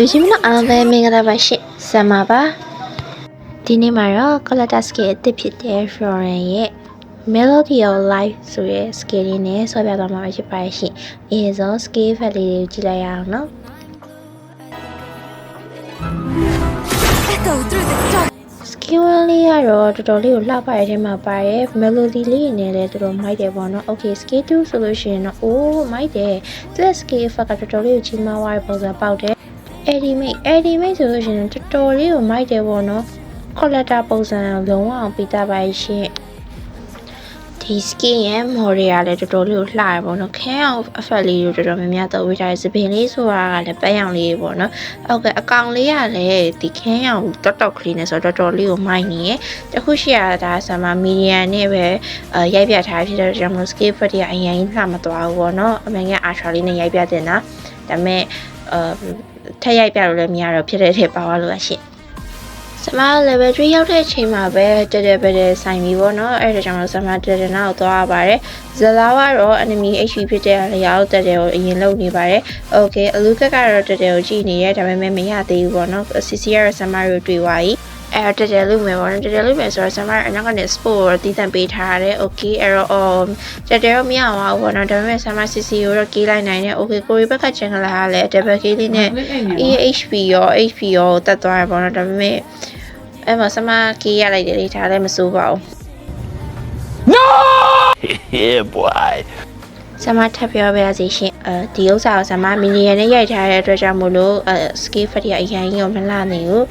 လူချင်းမလို့အားလုံးပဲမင်္ဂလာပါရှင်ဆမ်မာပါဒီနေ့မှာတော့ Collector Scale အသစ်ဖြစ်တဲ့ Florence ရဲ့ Melody of Life ဆိုတဲ့ scale လေးနဲ့ဆော်ပြသွားမှာဖြစ်ပါရဲ့ရှင်။အဲဆို scale fat လေးတွေကိုကြည့်လိုက်ရအောင်နော် Echo through the dark. ။ scale လေးကတော့တော်တော်လေးကိုလှပရတဲ့မှာပါတယ်။ melody လေးနဲ့လည်းတော်တော်မိုက်တယ်ပေါ့နော်။ Okay scale 2ဆိုလို့ရှိရင်တော့အိုးမိုက်တယ်။သူ့ scale fat ကတော်တော်လေးကိုကြီးမားသွားတဲ့ပုံစံပေါက်တယ်။ Edimate Edimate ဆိုလို့ရှိရင်တော်တော်လေးကိုမိုက်တယ်ပေါ့နော်။ collector ပုံစံလုံးဝအောင်ပြီးသားပါရှင်။ဒီ skin ရဲ့ model ကလည်းတော်တော်လေးကိုလှရပေါ့နော်ခင်းအောင် effect လေးတွေတော်တော်များများသုံးဝေးထားတဲ့စပင်လေးဆိုတာကလည်းပန်းရောင်လေးပေါ့နော်ဟုတ်ကဲ့အကောင်လေးကလည်းဒီခင်းရောင်တောက်တောက်ကလေးနဲ့ဆိုတော့တော်တော်လေးကိုမိုက်နေရတခုရှိရတာဆာမ medium နဲ့ပဲအဲရိုက်ပြထားဖြစ်တဲ့ကြောင့်မလို့ skin effect တွေကအရင်ကြီးလှမသွားဘူးပေါ့နော်အမှန်က ultra လေးနဲ့ရိုက်ပြတင်တာဒါပေမဲ့အဲ ထက်ရိုက်ပြလို့လည်းမရတော့ဖြစ်တဲ့ထက်ပါသွားလို့ရရှင့်ဆမ level 3ရောက်တဲ့အချိန်မှာပဲတက်တက်ပဲတဲ့ဆိုင်ပြီပေါ့နော်အဲ့ဒါကြောင့်လို့ဆမတက်တက်နောက်သွားရပါတယ်ဇလာကတော့ enemy HP ဖြစ်တဲ့လျောက်တက်တက်ကိုအရင်လုံနေပါတယ် okay အလူကက်ကတော့တက်တက်ကိုကြည့်နေရဲဒါပေမဲ့မရသေးဘူးပေါ့နော် CC ကတော့ဆမကိုတွေ့သွားပြီ အဲ့တော့တက်တက်လို့မယ်ပေါ့နော်တက်တက်လို့မယ်ဆိုတော့ဆမအနောက်ကနေ sport ကိုတီးတန့်ပေးထားရတယ် okay အဲ့တော့အော်တက်တက်တော့မရပါဘူးပေါ့နော်ဒါပေမဲ့ဆမ CC ကိုတော့ကေးလိုက်နိုင်တယ် okay ကိုရီဘက်ကချန်ကလာကလည်း double K လေးနဲ့ EHP ရော HP ရောတက်သွားရပေါ့နော်ဒါပေမဲ့အဲ့မှာဆမကေးရလိုက်တယ်လေဒါလည်းမစိုးပါဘူး yeah, boy. ဆမထပ်ပြောပြရစီရှင်အဲဒီဥစ္စာကိုဆမမီနီယန်နဲ့ရိုက်ထားတဲ့အတွက်ကြောင့်မို့လို့အဲ skill fat ရအရင်ကြီးကိုမလှနေဘူး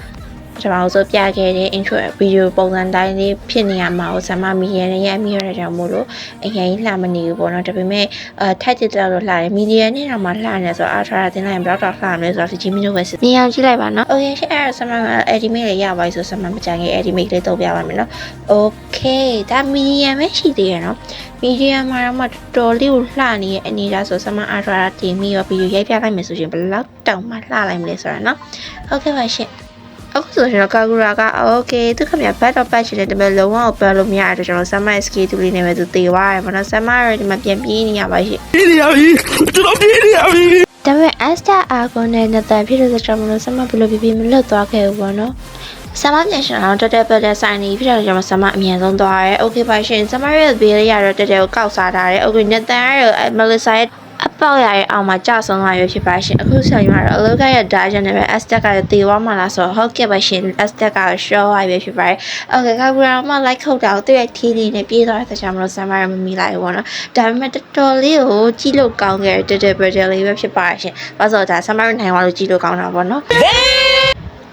ကျွန်တော်တို့ပြခဲ့တဲ့ intro video ပုံစံတိုင်းလေးဖြစ်နေရမှာကိုဆမမီနီယန်နဲ့ရိုက်မိရတဲ့ကြောင့်မို့လို့အရင်ကြီးလှမနေဘူးပေါ့နော်ဒါပေမဲ့အဲထိုက်တဲ့တော့လှတယ်မီနီယန်နဲ့တော့မှလှနေဆိုတော့ ultra တင်လိုက်ရင်ဘယ်တော့လှမလဲဆိုတော့ဒီမီနိုပဲစစ်နေအောင်ကြည့်လိုက်ပါနော် okay ရှင်အဲ့ဒါဆမ edimate လေးရပါပြီဆိုဆမမကြခင် edimate လေးတုံးပြပါမယ်နော် okay ဒါမီနီယန်ပဲရှိသေးရနော်မီဒီယာမှာတော့မှတော်တော်လေးကိုလှနေရဲ့အနေဒါဆိုဆမအာဒရာတင်ပြီးတော့ဗီဒီယိုရိုက်ပြလိုက်မယ်ဆိုရင်ဘယ်လောက်တောင်မှလှလိုက်မလဲဆိုတာနော်ဟုတ်ကဲ့ပါရှင်အခု ဆိုရင်တော့ကာဂူရာက okay သူခင်ဗျ bad of patch နဲ့တမန်လုံးဝကိုပတ်လို့မရတဲ့ကျွန်တော်ဆမ skill တူလေးနဲ့ပဲသူတေသွားရပါတော့ဆမရဒီမှာပြန်ပြေးနေရပါရှင် Idiot! Drop idiot! ဒါပေမဲ့ Asta Argon နဲ့နတန်ဖြစ်တဲ့ကြောင့်မလို့ဆမဘယ်လိုပြပြမလွတ်သွားခဲ့ဘူးပေါ့နော်ဆမပြန်ရှင်အောင်တက်တက်ပတ်တက်ဆိုင်နေဖြစ်တဲ့ကြောင့်ဆမအမြန်ဆုံးသွားရဲ okay ပါရှင်ဆမရဲ့ဘေးလေးရတော့တက်တက်ကိုကောက်စားထားတယ် okay နတန်ရတော့မလီဆာရဲ့အ ပေါက်ရရဲ့အောင်မှာကြာဆုံးလာရဖြစ်ပါရှင်အခုဆက်ရတော့အလောကရဲ့ဒါဂျန်နဲ့ပဲ Aztec ကတေသွားမှလားဆိုတော့ဟုတ်ကဲ့ပါရှင် Aztec က show ရပဲဖြစ်ပါတယ် okay ကကူရာမ like ခုတ်တာကိုသူ့ရဲ့ထီးလေးနဲ့ပြေးသွားတဲ့ကြောင့်မလို့ဆမ်မာရမမီလိုက်ဘူးပေါ့နော်ဒါပေမဲ့တော်တော်လေးကိုကြည့်လို့ကောင်းခဲ့တဲ့တက်တက်ပရက်လေးပဲဖြစ်ပါရှင်ဘာလို့ဒါဆမ်မာရနိုင်သွားလို့ကြည့်လို့ကောင်းတာပေါ့နော်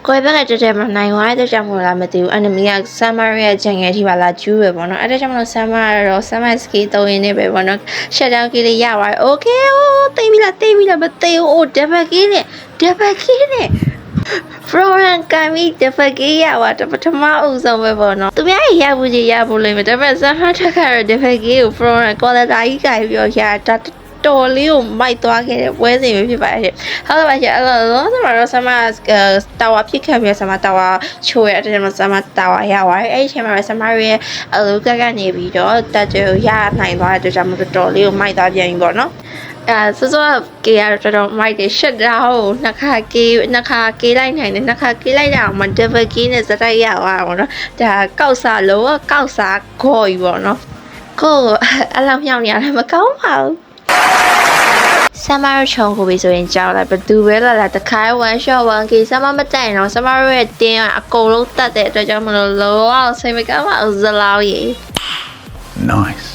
ကိုယ်ဘက်ကတက်တက်မနိုင်သွားတဲ့ကြောင့်မလို့လားမသိဘူး enemy ကဆမ်မာရဲ့ဂျန်ငယ်ထိပါလာကျူးပဲပေါ့နော်အဲ့ဒါကြောင့်မလို့ဆမ်မာတော့ဆမ်မာစကီတုံးရင်းနေပဲပေါ့နော် shut down ကလေးရပါတယ် okay ဟိုတိတ်ပြီလားတိတ်ပြီလားမသိဘူးအိုး double key နဲ့ double key နဲ့ Florent ကမီတဖကေးရပါတပထမအုပ်ဆုံးပဲပေါ့နော်သူများရရဘူးကြီးရဘူးလိမ့်မယ်ဒါပေမဲ့ဇဟာထက်ကတော့တဖကေးကို Florent ကော်လာတာကြီးကပြောရတာ တော်လေးကိုမိုက်သွားခဲ့တဲ့ပွဲစဉ်ပဲဖြစ်ပါရဲ့ဟုတ်ကဲ့ပါရှင်အဲ့တော့လောဆမတော့ဆမတာဝါဖြစ်ခဲ့ပြီးဆမတာဝါချိုးရတဲ့မှာဆမတာဝါရပါတယ်အဲ့ဒီအချိန်မှာပဲဆမရဲ့အလူကကနေပြီးတော့တက်ကြရနိုင်သွားတဲ့အတွက်ကြောင့်မတော်တော်လေးကိုမိုက်သွားပြန်ပြီပေါ့နော်အဲစောစောကေရတော်တော်မိုက်တယ်ရှက်တာဟိုနှစ်ခါကေနှစ်ခါကေလိုက်နိုင်တယ်နှစ်ခါကေလိုက်တာအောင်မဒဗကီနဲ့စတိုက်ရပါတော့နော်ဒါကောက်စားလို့ကောက်စားခေါ်ပြီပေါ့နော်ကိုအလောင်းမြောင်နေရတယ်မကောင်းပါဘူး ဆမ်မာရချုံကိုပြီဆိုရင်ကြောက်လိုက်ဘသူပဲလာလာတခါ one shot one key ဆမ်မာမတိုင်တော့ဆမ်မာရဲ့တင်းကအကုန်လုံးတတ်တဲ့အတွက်ကြောင့်မလို့လောအောင်စိတ်မကောင်းပါဘူးဇလောက်ကြီး Nice.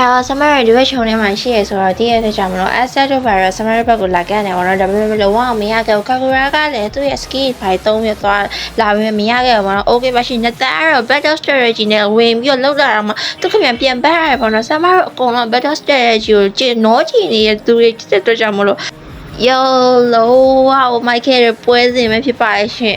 အဲတော့ summer ဒီဘက်ခြုံထဲမှာရှိရဆိုတော့ဒီရဲ့အတွက်ကြောင့်မလို့ asset တို့ဘာတော့ summer ဘက်ကိုလာခဲ့တယ်ပေါ့နော်ဒါပေမဲ့လောကမရခဲ့ဘူး kakura ကလည်းသူ့ရဲ့ skill ဖိုင်သုံးပြသွားလာပေမဲ့မရခဲ့ဘူးပေါ့နော် okay ပါရှင်နှစ်သားတော့ battle strategy နဲ့ဝင်ပြီးတော့လောက်လာတော့မှသူခင်ဗျပြန်ပတ်ရတယ်ပေါ့နော် summer အကုန်လုံး battle strategy ကိုကျနော်ချီနေတဲ့သူတွေတဲ့အတွက်ကြောင့်မလို့ yo low wow my care ပွဲစဉ်ပဲဖြစ်ပါရဲ့ရှင်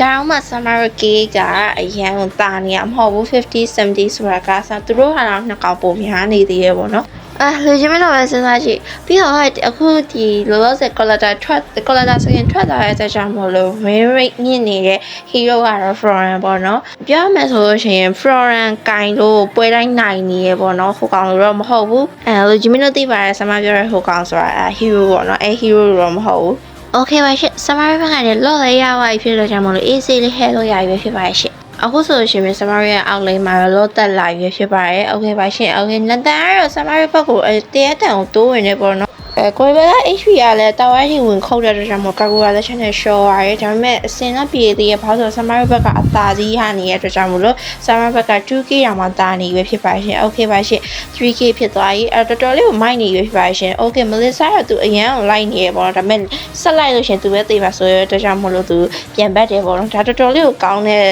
ဒါတော့မှ summer cake ကအရန်ကိုတာနေရမဟုတ်ဘူး50 70ဆိုတာကစားသူတို့ဟာတော့နှစ်ကောင်ပုံများနေသေးရဲ့ပေါ့နော်အဲလူချင်းမလို့ပဲစဉ်းစားကြည့်ပြီးတော့အခုဒီလောလောဆယ် collector ထွက် collector ဆိုရင်ထွက်လာတဲ့အတွက်ကြောင့်မို့လို့ win rate မြင့်နေတဲ့ hero ကတော့ Florent ပေါ့နော်ပြောမယ်ဆိုလို့ရှိရင် Florent ကင်လို့ပွဲတိုင်းနိုင်နေရပေါ့နော်ဟိုကောင်တော့မဟုတ်ဘူးအဲလူချင်းမလို့သိပါတယ်ဆမပြောတဲ့ဟိုကောင်ဆိုတာအဲ hero ပေါ့နော်အဲ hero တော့မဟုတ်ဘူး ။ Okay ပါရှင့် summary ဘက်ကလည်း lot လေးရပါပြီဖြစ်လို့ကြောင့်မလို့ AC လေး hair လို့ရပြီဖြစ်ပါရှင့်။အခုဆိုရှင်ပဲ summary ရဲ့အောက်လေးမှာ lot တက်လာပြီဖြစ်ပါတယ်။ Okay ပါရှင့်။ Okay နတ်တန်ကတော့ summary ဘက်ကိုအဲတရက်တန်ကိုတိုးဝင်နေပေါ့နော် အဲကိုရီးယားက HP ကလည်းတာဝိုင်းကြီးဝင်ခုတ်တဲ့အတွက်ကြောင့်မကာကိုကလည်း channel ရှော့ရတယ်ဒါပေမဲ့အစင်တော့ပြည်သေးရဲ့ဘာလို့ဆိုတော့ Samara ဘက်ကအသာကြီးဟာနေတဲ့အတွက်ကြောင့်မလို့ Samara ဘက်က 2K ရောင်မှတာနေပဲဖြစ်ပါရှင် Okay ပါရှင် 3K ဖြစ်သွားပြီအဲတော်တော်လေးကိုမိုက်နေပဲဖြစ်ပါရှင် Okay Melissa ကသူအရန်ကိုလိုက်နေရပေါ့နော်ဒါပေမဲ့ဆက်လိုက်လို့ရှင်သူပဲသိပါဆိုရတဲ့အတွက်ကြောင့်မလို့သူပြန်ဘက်တယ်ပေါ့နော်ဒါတော်တော်လေးကိုကောင်းတဲ့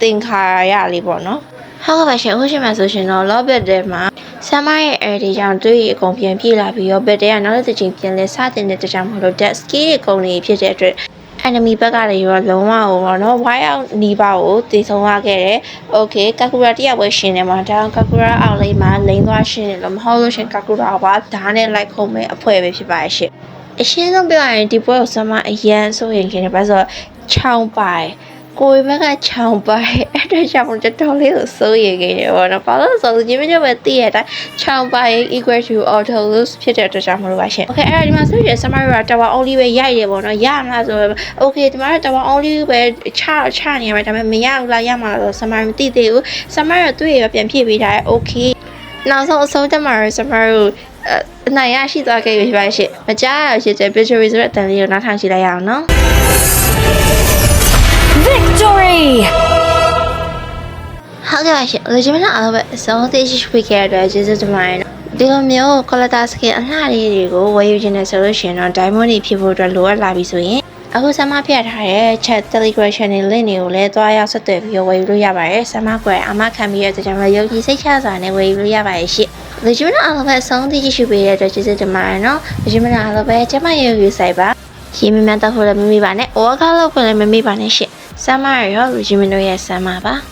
သင်္ခါရလေးပေါ့နော်ဟုတ်ကဲ့ပါရှင်အခုရှင်မှာဆိုရှင်တော့ Lobby တဲ့မှာ ဆမ်မရဲ့ air တွေကြောင့်တွေးအကုန်ပြန်ပြေးလာပြီးတော့ bed တွေကနောက်တစ်ချိန်ပြန်လဲစတင်တဲ့တကြောင်မလို့ dead skill တွေကုန်နေဖြစ်တဲ့အတွက် enemy ဘက်ကလည်းရောလုံးဝဟိုပေါ့နော် wire out နီးပါးကိုတည်ဆုံးရခဲ့တယ်။ Okay ကာကူရာတယောက်ပဲရှင်နေမှာဒါကာကူရာအောင်လေးမှာလိန်သွားရှင်နေလို့မဟုတ်လို့ရှင်ကာကူရာကဓာတ်နဲ့လိုက်ခုံမဲ့အဖွဲပဲဖြစ်ပါရဲ့ရှင်။အရှင်းဆုံးပြောရရင်ဒီပွဲကိုဆမအရန်ဆိုရင်ခင်ဗျာဆိုတော့ချောင်းပိုင် ကိုယ်ဘက်ကချောင်းပိုင်အဲ့ဒါကြောင့်တော်တော်လေးကိုစိုးရိမ်ခဲ့တယ်ပေါ့နော်။ဘာလို့လဲဆိုတော့ဒီမျိုးပဲတည်ရတဲ့အတိုင်းချောင်းပိုင် equal to auto lose ဖြစ်တဲ့အတွက်ကြောင့်မလို့ပါရှင်။ Okay အဲ့ဒါဒီမှာဆိုရင် summary က tower only ပဲရိုက်တယ်ပေါ့နော်။ရမလားဆိုတော့ okay ဒီမှာတော့ tower only ပဲချချနေရမယ်ဒါပေမဲ့မရဘူးလားရမှာလားဆိုတော့ summary မသိသေးဘူး။ summary ကသူ့ရဲ့ပြန်ဖြည့်ပေးထားတယ် okay နောက်ဆုံးအဆုံးတက်မှာ summary ကိုအနိုင်ရရှိသွားခဲ့ပြီဖြစ်ပါရှင်။မကြားရရှိတဲ့ victory ဆိုတဲ့အတန်လေးကိုနားထောင်ကြည့်လိုက်ရအောင်နော်။ Victory! ဟုတ်ကဲ့ပါရှင်လူချင်းမနာအားပဲအစုံသိရှိဖွေခဲ့ရတဲ့ကျေးဇူးတင်ပါတယ်နော်ဒီလိုမျိုး collector skin အလှလေးတွေကိုဝယ်ယူခြင်းနဲ့ဆိုလို့ရှိရင်တော့ diamond တွေဖြစ်ဖို့အတွက်လိုအပ်လာပြီဆိုရင်အခုဆမ်မဖျက်ထားတဲ့ chat telegram channel link တွေကိုလည်းတွားရောက်ဆက်သွယ်ပြီးတော့ဝယ်ယူလို့ရပါတယ်ဆမ်မကွယ်အမခံပြီးရတဲ့ကြောင့်လည်းယုံကြည်စိတ်ချစွာနဲ့ဝယ်ယူလို့ရပါတယ်ရှင့်လူချင်းမနာအားပဲအစုံသိရှိပေးတဲ့အတွက်ကျေးဇူးတင်ပါတယ်နော်လူချင်းမနာအားပဲကျမရေယူဆိုင်ပါရေမြမြတောက်ဖို့လည်းမမိပါနဲ့။အိုဝါကားလောက်ကိုလည်းမမိပါနဲ့ရှင့်။ ဆမ်မရရောလူချင်းမတို့ရဲ့ဆမ်မပါ။